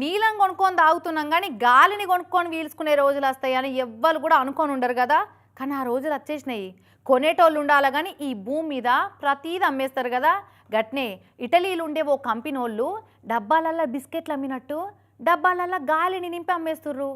నీలం కొనుక్కొని తాగుతున్నాం కానీ గాలిని కొనుక్కొని పీల్చుకునే రోజులు వస్తాయని ఎవ్వరు కూడా అనుకొని ఉండరు కదా. కానీ ఆ రోజులు వచ్చేసినాయి. కొనేటోళ్ళు ఉండాలి కానీ ఈ భూమి మీద ప్రతీది అమ్మేస్తారు కదా. గట్నే ఇటలీలు ఉండే ఓ కంపెనీ వాళ్ళు డబ్బాలల్లో బిస్కెట్లు అమ్మినట్టు డబ్బాలల్లో గాలిని నింపి అమ్మేస్తుర్రు.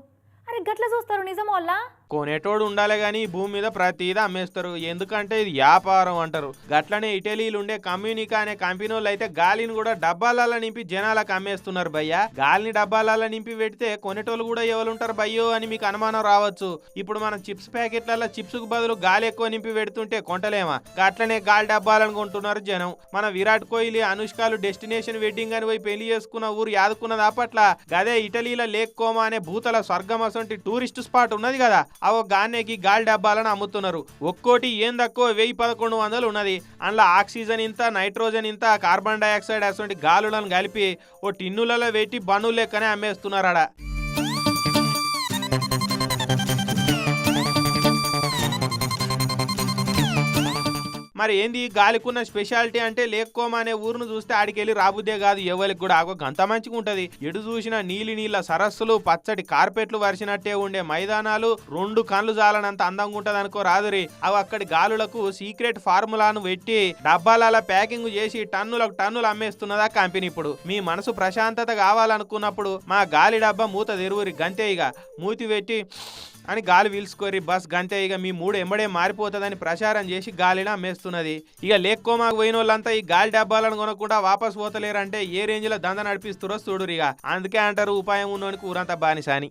అరే గట్ల చూస్తారు నిజం వల్ల కొనేటోడు ఉండాలి కానీ ఈ భూమి మీద ప్రతిదీ అమ్మేస్తారు. ఎందుకంటే ఇది వ్యాపారం అంటారు. గట్లనే ఇటలీలు ఉండే కమ్యూనికా అనే కంపెనీ వాళ్ళు అయితే గాలిని కూడా డబ్బాలలో నింపి జనాలకు అమ్మేస్తున్నారు భయ్య. గాలిని డబ్బాలలో నింపి పెడితే కొనేటోళ్ళు కూడా ఎవరు ఉంటారు భయ్యో అని మీకు అనుమానం రావచ్చు. ఇప్పుడు మనం చిప్స్ ప్యాకెట్లలో చిప్స్కు బదులు గాలి ఎక్కువ నింపి పెడుతుంటే కొంటలేమా? గట్లనే గాలి డబ్బాలను కొంటున్నారు జనం. మన విరాట్ కోహ్లీ అనుష్కలు డెస్టినేషన్ వెడ్డింగ్ అని పోయి పెళ్ళి చేసుకున్న ఊరు యాదుకున్నది అప్పట్ల గదే ఇటలీలో లేక్ కోమా అనే భూతల స్వర్గం అసంటి టూరిస్ట్ స్పాట్ ఉన్నది కదా. అవో గానేకి గాలి డబ్బాలను అమ్ముతున్నారు. ఒక్కోటి ఏం తక్కువ వెయ్యి పదకొండు వందలు ఉన్నది. అందులో ఆక్సిజన్ ఇంత నైట్రోజన్ ఇంత కార్బన్ డైఆక్సైడ్ అటువంటి గాలులను కలిపి ఓ టిన్నులలో పెట్టి బనులు లెక్కనే అమ్మేస్తున్నారు మరి ఏంది ఈ గాలికున్న స్పెషాలిటీ అంటే లేక్కోమా అనే ఊరును చూస్తే ఆడికెళ్ళి రాబుద్దే కాదు. ఎవరికి కూడా ఆకు గంత మంచిగా ఉంటది. ఎటు చూసినా నీలి నీళ్ళ సరస్సులు పచ్చటి కార్పెట్లు వరిసినట్టే ఉండే మైదానాలు రెండు కళ్ళు జాలనంత అందంగా ఉంటది అనుకో రాదురి. అవి అక్కడి గాలులకు సీక్రెట్ ఫార్ములాను పెట్టి డబ్బాలలో ప్యాకింగ్ చేసి టన్నులకు టన్నులు అమ్మేస్తున్నదా కంపెనీ ఇప్పుడు. మీ మనసు ప్రశాంతత కావాలనుకున్నప్పుడు మా గాలి డబ్బా మూత తెరువురి గంతే ఇక మూతి పెట్టి అని గాలి పీల్చుకోరి బస్ గంతే ఇక మీ మూడు ఎంబడే మారిపోతుందని ప్రచారం చేసి గాలిని అమ్మేస్తున్నది ఇక లేక్కోమాకు పోయిన వాళ్ళంతా ఈ గాలి డబ్బాలను కొనకుండా వాపస్ పోతలేరంటే ఏ రేంజ్లో దంద నడిపిస్తురో చూడురిగా. ఇక అందుకే అంటారు ఉపాయం ఉన్నోనికి ఊరంతా బానిసాని.